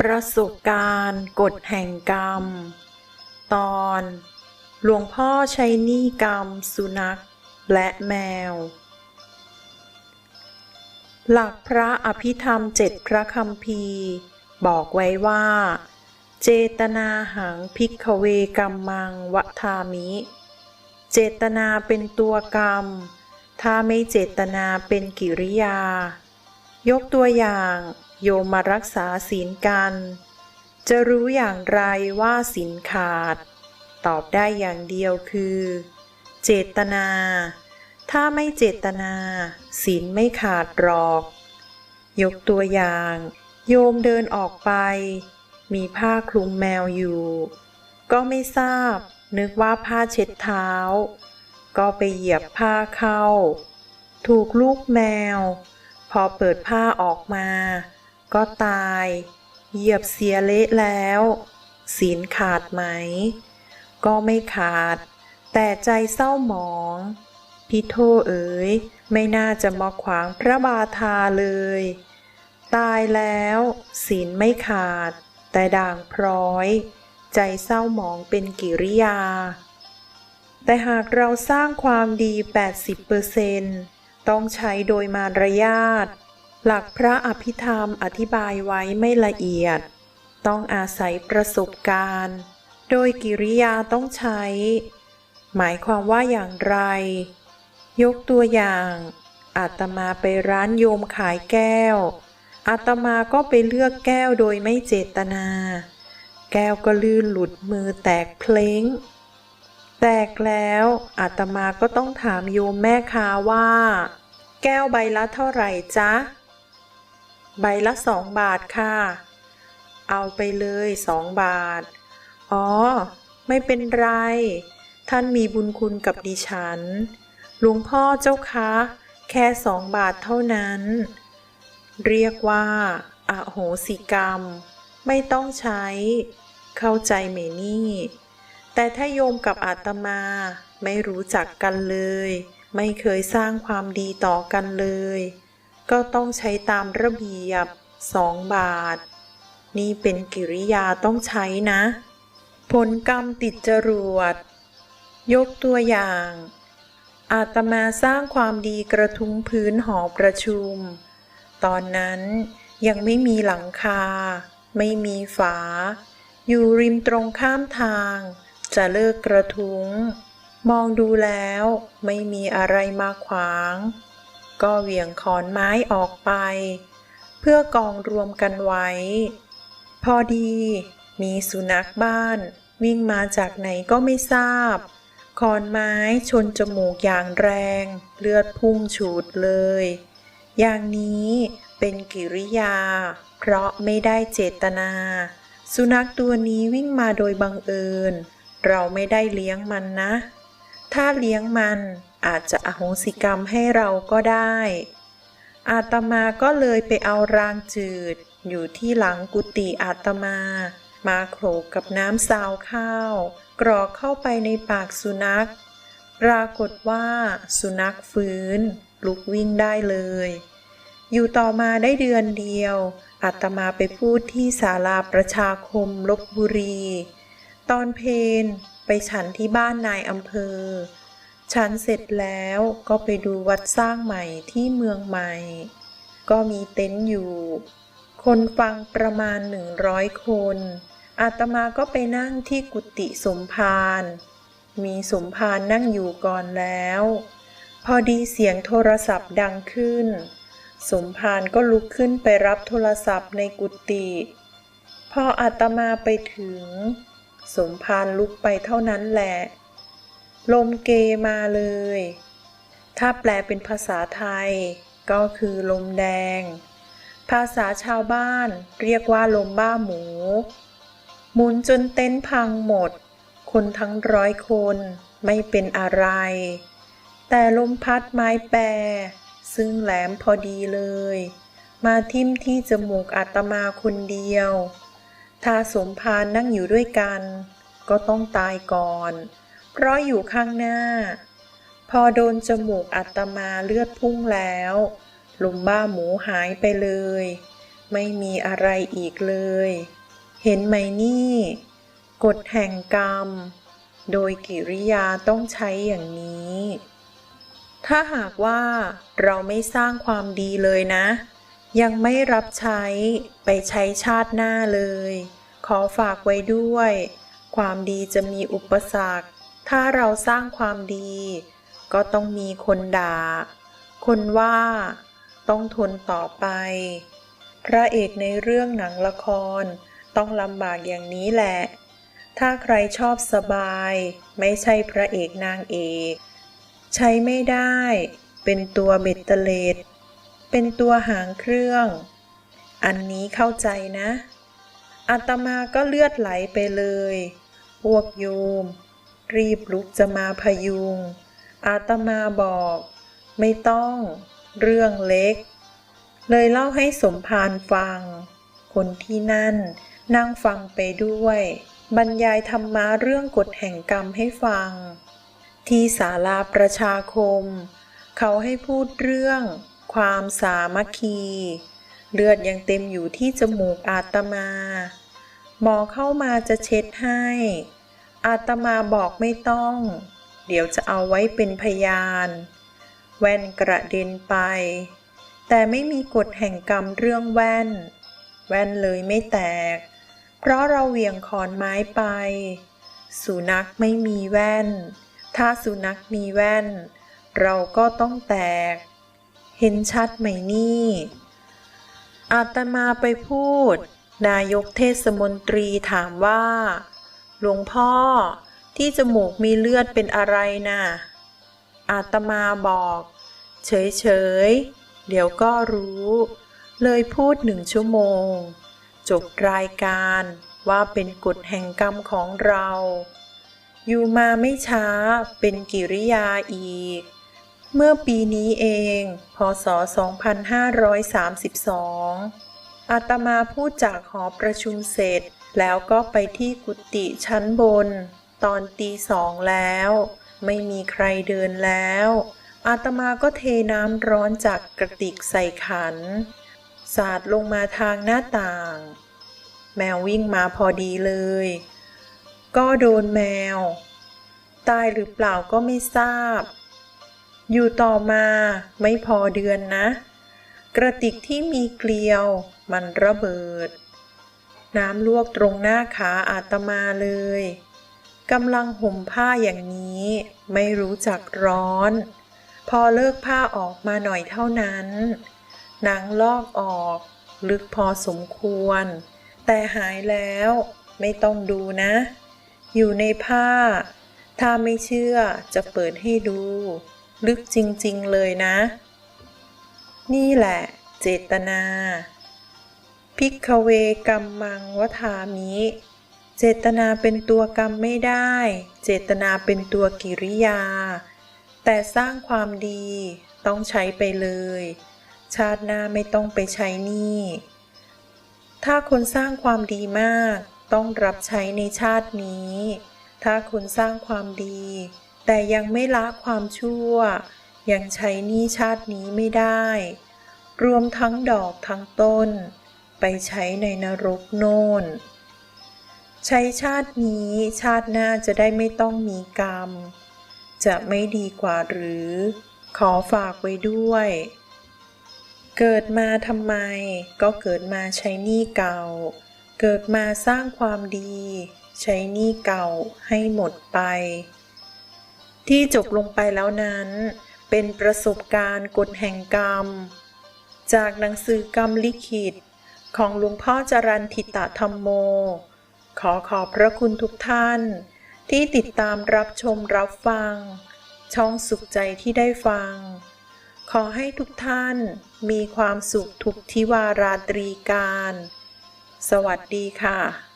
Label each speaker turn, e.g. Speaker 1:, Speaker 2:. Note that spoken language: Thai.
Speaker 1: ประสบการณ์กฎแห่งกรรม ตอน หลวงพ่อใช้นี้กรรมสุนัขและแมว หลักพระอภิธรรมเจ็ดพระคัมภีบอกไว้ว่า เจตนาหังพิกเวกรรมังวทามิ เจตนาเป็นตัวกรรม ถ้าไม่เจตนาเป็นกิริยา ยกตัวอย่าง โยมมารักษาศีลกัน จะรู้อย่างไรว่าศีลขาด ตอบได้อย่างเดียวคือ เจตนา ถ้าไม่เจตนาศีลไม่ขาดหรอก ยกตัวอย่าง โยมเดินออกไป มีผ้าคลุมแมวอยู่ ก็ไม่ทราบ นึกว่าผ้าเช็ดเท้า ก็ไปเหยียบผ้าเข้า ถูกลูกแมว พอเปิดผ้าออกมา ก็ตาย เหยียบเสียเละแล้ว ศีลขาดไหม ก็ไม่ขาด แต่ใจเศร้าหมอง พิโทเอ๋ย ไม่น่าจะมาขวางพระบาทาเลย ตายแล้วศีลไม่ขาด แต่ด่างพร้อย ใจเศร้าหมองเป็นกิริยา แต่หากเราสร้างความดี 80%ต้องใช้โดยมารยาท หลักพระอภิธรรมอธิบายไว้ไม่ละเอียด ต้องอาศัยประสบการณ์ โดยกิริยาต้องใช้ หมายความว่าอย่างไร ยกตัวอย่างอาตมาไปร้านโยมขายแก้ว อาตมาก็ไปเลือกแก้วโดยไม่เจตนา แก้วก็ลื่นหลุดมือแตกเพลงแตกแล้วอาตมาก็ต้องถามโยมแม่ค้าว่า แก้วใบละเท่าไหร่จ๊ะ ใบละสองบาทค่ะ เอาไปเลยสองบาท อ๋อ ไม่เป็นไร ท่านมีบุญคุณกับดิฉัน หลวงพ่อเจ้าคะ แค่สองบาทเท่านั้น เรียกว่าอโหสิกรรม ไม่ต้องใช้ เข้าใจไหมนี่ แต่ถ้าโยมกับอาตมาไม่รู้จักกันเลย ไม่เคยสร้างความดีต่อกันเลย ก็ต้องใช้ตามระเบียบสองบาท นี่เป็นกิริยาต้องใช้นะ ผลกรรมติดจรวด ยกตัวอย่าง อาตมาสร้างความดีกระทุ้งพื้นหอประชุม ตอนนั้นยังไม่มีหลังคา ไม่มีฝา อยู่ริมตรงข้ามทาง จะเลิกกระทุ้ง มองดูแล้วไม่มีอะไรมาขวาง ก็เหวี่ยงขอนไม้ออกไป เพื่อกองรวมกันไว้ พอดี มีสุนัขบ้าน วิ่งมาจากไหนก็ไม่ทราบขอนไม้ชนจมูกอย่างแรง เลือดพุ่งฉูดเลย อย่างนี้เป็นกิริยา เพราะไม่ได้เจตนา สุนัขตัวนี้วิ่งมาโดยบังเอิญ เราไม่ได้เลี้ยงมันนะ ถ้าเลี้ยงมันอาจจะอโหสิกรรมให้เราก็ได้ อาตมาก็เลยไปเอารางจืด อยู่ที่หลังกุฏิอาตมา มาโขลกกับน้ำซาวข้าว กรอกเข้าไปในปากสุนัข ปรากฏว่าสุนัขฟื้น ลุกวิ่งได้เลย อยู่ต่อมาได้เดือนเดียว อาตมาไปพูดที่ศาลาประชาคมลบบุรี ตอนเพน ไปฉันที่บ้านนายอำเภอ ฉันเสร็จแล้วก็ไปดูวัดสร้างใหม่ที่เมืองใหม่ ก็มีเต็นท์อยู่ คนฟังประมาณหนึ่งร้อยคน อาตมาก็ไปนั่งที่กุฏิสมภารมีสมภารนั่งอยู่ก่อนแล้ว พอดีเสียงโทรศัพท์ดังขึ้น สมภารก็ลุกขึ้นไปรับโทรศัพท์ในกุฏิพออาตมาไปถึง สมภารลุกไปเท่านั้นแหละ ลมเกมาเลย ถ้าแปลเป็นภาษาไทย ก็คือลมแดง ภาษาชาวบ้านเรียกว่าลมบ้าหมู หมุนจนเต็นท์พังหมด คนทั้งร้อยคนไม่เป็นอะไร แต่ลมพัดไม้แปร ซึ่งแหลมพอดีเลย มาทิ่มที่จมูกอาตมาคนเดียว ถ้าสมภารนั่งอยู่ด้วยกัน ก็ต้องตายก่อน เพราะอยู่ข้างหน้า พอโดนจมูกอาตมาเลือดพุ่งแล้วลุมบ้าหมูหายไปเลย ไม่มีอะไรอีกเลย เห็นไหมนี่กฎแห่งกรรม โดยกิริยาต้องใช้อย่างนี้ ถ้าหากว่าเราไม่สร้างความดีเลยนะ ยังไม่รับใช้ไปใช้ชาติหน้าเลย ขอฝากไว้ด้วย ความดีจะมีอุปสรรค ถ้าเราสร้างความดี ก็ต้องมีคนด่า คนว่า ต้องทนต่อไป พระเอกในเรื่องหนังละคร ต้องลำบากอย่างนี้แหละ ถ้าใครชอบสบาย ไม่ใช่พระเอกนางเอก ใช้ไม่ได้ เป็นตัวเบ็ดเตล็ด เป็นตัวหางเครื่อง อันนี้เข้าใจนะอาตมาก็เลือดไหลไปเลย พวกโยม รีบลุกจะมาพยุง อาตมาบอก ไม่ต้อง เรื่องเล็ก เลยเล่าให้สมภารฟัง คนที่นั่นนั่งฟังไปด้วย บรรยายธรรมะเรื่องกฎแห่งกรรมให้ฟัง ที่ศาลาประชาคม เขาให้พูดเรื่อง ความสามัคคี เลือดยังเต็มอยู่ที่จมูกอาตมา หมอเข้ามาจะเช็ดให้ อาตมาบอกไม่ต้อง เดี๋ยวจะเอาไว้เป็นพยาน แว่นกระเด็นไป แต่ไม่มีกฎแห่งกรรมเรื่องแว่น แว่นเลยไม่แตก เพราะเราเหวี่ยงขอนไม้ไป สุนัขไม่มีแว่น ถ้าสุนัขมีแว่น เราก็ต้องแตก เห็นชัดไหมนี่ อาตมาไปพูด นายกเทศมนตรีถามว่า หลวงพ่อที่จมูกมีเลือดเป็นอะไรน่ะ อาตมาบอก เฉยๆ เดี๋ยวก็รู้ เลยพูดหนึ่งชั่วโมง จบรายการว่าเป็นกฎแห่งกรรมของเรา อยู่มาไม่ช้าเป็นกิริยาอีก เมื่อปีนี้เอง พศ 2532 อาตมาพูดจากหอประชุมเสร็จ แล้วก็ไปที่กุฏิชั้นบน ตอนตีสองแล้ว ไม่มีใครเดินแล้ว อาตมาก็เทน้ำร้อนจากกระติกใส่ขัน สาดลงมาทางหน้าต่าง แมววิ่งมาพอดีเลย ก็โดนแมว ตายหรือเปล่าก็ไม่ทราบ อยู่ต่อมาไม่พอเดือนนะ กระติกที่มีเกลียว มันระเบิด น้ำลวกตรงหน้าขาอาตมาเลยกำลังห่มผ้าอย่างนี้ ไม่รู้จักร้อน พอเลิกผ้าออกมาหน่อยเท่านั้น หนังลอกออก ลึกพอสมควร แต่หายแล้วไม่ต้องดูนะ อยู่ในผ้า ถ้าไม่เชื่อจะเปิดให้ดู ลึกจริงๆเลยนะ นี่แหละ เจตนา พิกเวกัมมังวทามิ เจตนาเป็นตัวกรรมไม่ได้ เจตนาเป็นตัวกิริยา แต่สร้างความดีต้องใช้ไปเลย ชาติหน้าไม่ต้องไปใช้นี่ ถ้าคนสร้างความดีมาก ต้องรับใช้ในชาตินี้ ถ้าคนสร้างความดี แต่ยังไม่ละความชั่ว ยังใช้หนี้ชาตินี้ไม่ได้ รวมทั้งดอกทั้งต้น ไปใช้ในนรกโน่น ใช้ชาตินี้ชาติหน้าจะได้ไม่ต้องมีกรรม จะไม่ดีกว่าหรือ ขอฝากไว้ด้วย เกิดมาทำไม ก็เกิดมาใช้หนี้เก่า เกิดมาสร้างความดี ใช้หนี้เก่าให้หมดไป ที่จบลงไปแล้วนั้น เป็นประสบการณ์กฎแห่งกรรม จากหนังสือกรรมลิขิต ของหลวงพ่อจรันทิตะธรรมโม ขอขอบพระคุณทุกท่าน ที่ติดตามรับชมรับฟัง ช่องสุขใจที่ได้ฟัง ขอให้ทุกท่านมีความสุขทุกทิวาราตรีการ สวัสดีค่ะ